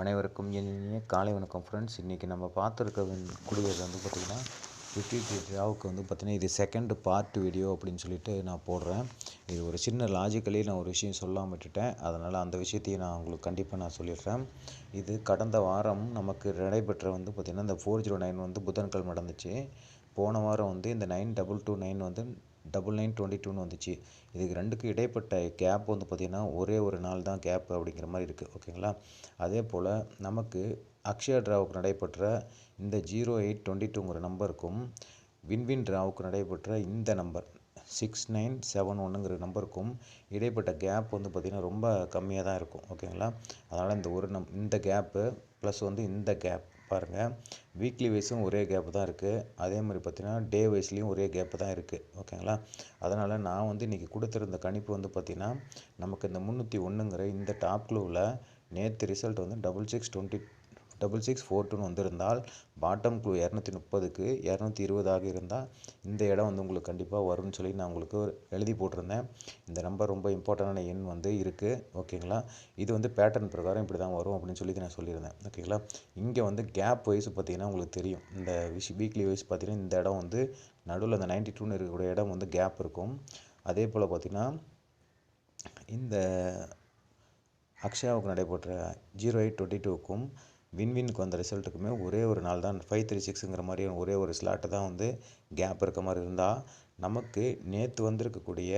அனைவருக்கும் என் இனிய காலை வணக்கம் ஃப்ரெண்ட்ஸ் இன்றைக்கி நம்ம பார்த்துருக்க கூடியது வந்து பார்த்திங்கன்னா ஃபிஃப்டி டிராவுக்கு வந்து பார்த்திங்கன்னா இது செகண்ட் பார்ட் வீடியோ அப்படின்னு சொல்லிட்டு நான் போடுறேன். இது ஒரு சின்ன லாஜிக்கலி நான் ஒரு விஷயம் சொல்லாமல் விட்டுட்டேன். அதனால் அந்த விஷயத்தையும் நான் உங்களுக்கு கண்டிப்பாக நான் சொல்லிடுறேன். இது கடந்த வாரம் நமக்கு நடைபெற்ற வந்து பார்த்திங்கன்னா இந்த ஃபோர் ஜீரோ நைன் வந்து புதன்கிழமை நடந்துச்சு. போன வாரம் வந்து இந்த நைன் டபுள் டூ நைன் வந்து டபுள் நைன் டுவெண்ட்டி டூன்னு வந்துச்சு. இதுக்கு ரெண்டுக்கு இடைப்பட்ட கேப் வந்து பார்த்திங்கன்னா ஒரே ஒரு நாள் தான் கேப் அப்படிங்கிற மாதிரி இருக்குது ஓகேங்களா அதே போல் நமக்கு அக்ஷயா டிராவுக்கு நடைபெற்ற இந்த ஜீரோ எயிட் டுவெண்ட்டி டூங்கிற நம்பருக்கும் வின்வின் டிராவுக்கு நடைபெற்ற இந்த நம்பர் சிக்ஸ் நைன் செவன் ஒன்றுங்கிற நம்பருக்கும் இடைப்பட்ட கேப் வந்து பார்த்திங்கன்னா ரொம்ப கம்மியாக தான் இருக்கும் ஓகேங்களா அதனால் இந்த ஒரு நம் இந்த கேப்பு ப்ளஸ் வந்து இந்த கேப் பாருங்கள் வீக்லி வைஸும் ஒரே கேப்பு தான் இருக்குது அதே மாதிரி பார்த்திங்கன்னா டே வைஸ்லேயும் ஒரே கேப்பு தான் இருக்குது ஓகேங்களா அதனால் நான் வந்து இன்றைக்கி கொடுத்துருந்த கணிப்பு வந்து பார்த்திங்கன்னா நமக்கு இந்த முந்நூற்றி ஒன்றுங்கிற இந்த டாப் க்ளூவில் நேற்று ரிசல்ட் வந்து double six twenty double six four டூன்னு வந்திருந்தால் பாட்டம் க்ளூ இரநூத்தி முப்பதுக்கு இரநூத்தி இருபதாக இருந்தால் இந்த இடம் வந்து உங்களுக்கு கண்டிப்பாக வரும்னு சொல்லி நான் உங்களுக்கு எழுதி போட்டிருந்தேன். இந்த நம்பர் ரொம்ப இம்பார்ட்டண்டான எண் வந்து இருக்குது ஓகேங்களா? இது வந்து பேட்டர்ன் பிரகாரம் இப்படி தான் வரும் அப்படின்னு சொல்லி நான் சொல்லியிருந்தேன். ஓகேங்களா? இங்கே வந்து கேப் வைஸ் பார்த்திங்கன்னா உங்களுக்கு தெரியும். இந்த விஷ் வீக்லி வைஸ் பார்த்திங்கன்னா இந்த இடம் வந்து நடுவில் அந்த நைன்டி டூன்னு இருக்கக்கூடிய இடம் வந்து கேப் இருக்கும். அதே போல் பார்த்திங்கன்னா இந்த அக்ஷயாவுக்கு நடைபெற்ற ஜீரோ எயிட் டுவெண்ட்டி டூக்கும் வின்வினுக்கு வந்த ரிசல்ட்டுக்குமே ஒரே ஒரு நாள் தான் ஃபைவ் த்ரீ சிக்ஸுங்கிற மாதிரி ஒரே ஒரு ஸ்லாட்டு தான் வந்து கேப் இருக்க மாதிரி இருந்தால் நமக்கு நேற்று வந்திருக்கக்கூடிய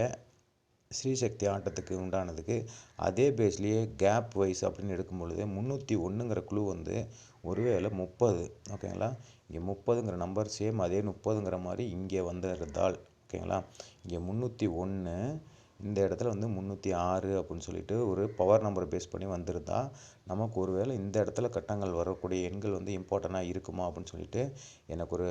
ஸ்ரீசக்தி ஆட்டத்துக்கு உண்டானதுக்கு அதே பேஸ்லேயே கேப் வைஸ் அப்படின்னு எடுக்கும் பொழுது முந்நூற்றி ஒன்றுங்கிற குழு வந்து ஒருவேளை முப்பது ஓகேங்களா இங்கே முப்பதுங்கிற நம்பர் சேம் அதே முப்பதுங்கிற மாதிரி இங்கே வந்திருந்தால் ஓகேங்களா இங்கே முந்நூற்றி ஒன்று இந்த இடத்துல வந்து முந்நூற்றி ஆறு அப்படின்னு சொல்லிட்டு ஒரு பவர் நம்பரை பேஸ் பண்ணி வந்திருந்தா நமக்கு ஒருவேளை இந்த இடத்துல கட்டங்கள் வரக்கூடிய எண்கள் வந்து இம்பார்ட்டண்ட்டாக இருக்குமா அப்படின்னு சொல்லிட்டு எனக்கு ஒரு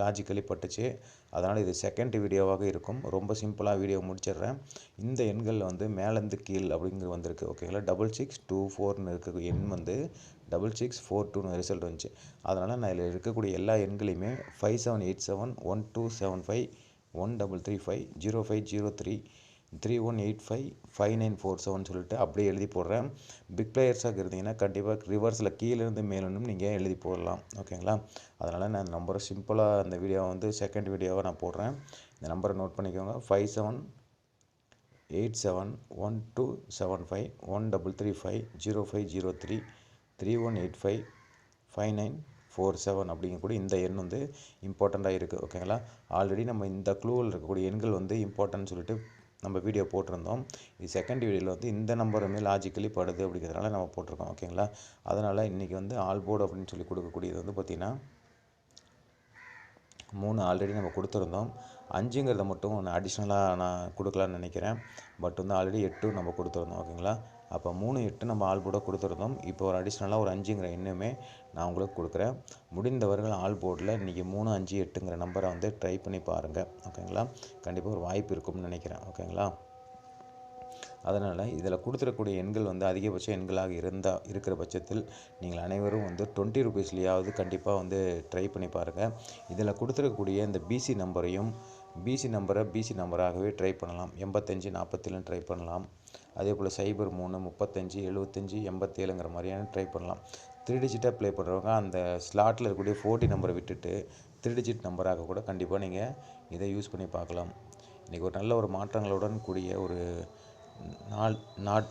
லாஜிக்கலி பட்டுச்சு. அதனால் இது செகண்ட் வீடியோவாக இருக்கும். ரொம்ப சிம்பிளாக வீடியோ முடிச்சிடுறேன். இந்த எண்களில் வந்து மேலேருந்து கீழ் அப்படிங்கிற வந்திருக்கு. ஓகேங்களா டபுள் சிக்ஸ் டூ ஃபோர்னு இருக்க. எண் வந்து டபுள் சிக்ஸ் ஃபோர் டூன்னு ரிசல்ட் வந்துச்சு. அதனால் நான் இதில் இருக்கக்கூடிய எல்லா எண்களையுமே five seven eight seven one two seven five one double three five zero five zero three three one eight five five nine four seven சொல்லிட்டு அப்படியே எழுதி போடுறேன். பிக் பிளேயர்ஸாக இருந்தீங்கன்னா கண்டிப்பாக ரிவர்ஸில் கீழேருந்து மேலும் நீங்கள் எழுதி போடலாம். ஓகேங்களா அதனால் நான் நம்பரை சிம்பிளாக அந்த வீடியோவை வந்து செகண்ட் வீடியோவை நான் போடுறேன். இந்த நம்பரை நோட் பண்ணிக்கோங்க. Five seven eight seven one two seven five one double three five zero five zero three three one eight five five nine four seven அப்படிங்கக்கூடிய இந்த எண் வந்து இம்பார்ட்டண்ட்டாக இருக்குது ஓகேங்களா ஆல்ரெடி நம்ம இந்த க்ளூவில் இருக்கக்கூடிய எண்கள் வந்து இம்பார்ட்டன்ட் சொல்லிட்டு நம்ம வீடியோ போட்டிருந்தோம். இது செகண்ட் வீடியோவில் வந்து இந்த நம்பருமே லாஜிக்கலி படுது அப்படிங்கிறதுனால நம்ம போட்டிருக்கோம் ஓகேங்களா அதனால் இன்றைக்கி வந்து ஆல் போர்டு அப்படின்னு சொல்லி கொடுக்கக்கூடியது வந்து பார்த்திங்கன்னா மூணு ஆல்ரெடி நம்ம கொடுத்துருந்தோம். அஞ்சுங்கிறத மட்டும் ஒன்று அடிஷ்னலாக நான் கொடுக்கலான்னு நினைக்கிறேன். பட் வந்து ஆல்ரெடி எட்டும் நம்ம கொடுத்துருந்தோம் ஓகேங்களா அப்போ மூணு எட்டு நம்ம ஆள் போட கொடுத்துருந்தோம். இப்போ ஒரு அடிஷ்னலாக ஒரு அஞ்சுங்கிற எண்ணுமே நான் உங்களுக்கு கொடுக்குறேன். முடிந்தவர்கள் ஆள் போர்டில் இன்றைக்கி மூணு அஞ்சு எட்டுங்கிற நம்பரை வந்து ட்ரை பண்ணி பாருங்கள் ஓகேங்களா கண்டிப்பாக ஒரு வாய்ப்பு இருக்கும்னு நினைக்கிறேன். ஓகேங்களா அதனால் இதில் கொடுத்துருக்கூடிய எண்கள் வந்து அதிகபட்ச எண்களாக இருந்தால் இருக்கிற பட்சத்தில் நீங்கள் அனைவரும் வந்து டுவெண்ட்டி ருபீஸ்லேயாவது கண்டிப்பாக வந்து ட்ரை பண்ணி பாருங்கள் இதில் கொடுத்துருக்கக்கூடிய இந்த பிசி நம்பரையும் பிசி நம்பரை பிசி நம்பராகவே ட்ரை பண்ணலாம். எண்பத்தஞ்சு நாற்பத்திலும் ட்ரை பண்ணலாம். அதே போல் சைபர் மூணு முப்பத்தஞ்சு எழுபத்தஞ்சி எண்பத்தேழுங்கிற மாதிரியான ட்ரை பண்ணலாம். த்ரீ டிஜிட்டாக ப்ளே பண்ணுறவங்க அந்த ஸ்லாட்டில் இருக்கக்கூடிய ஃபோர்ட்டி நம்பரை விட்டுட்டு த்ரீ டிஜிட் நம்பராக கூட கண்டிப்பாக நீங்கள் இதை யூஸ் பண்ணி பார்க்கலாம். இன்றைக்கி ஒரு நல்ல ஒரு மாற்றங்களுடன் கூடிய ஒரு நாள் நாட்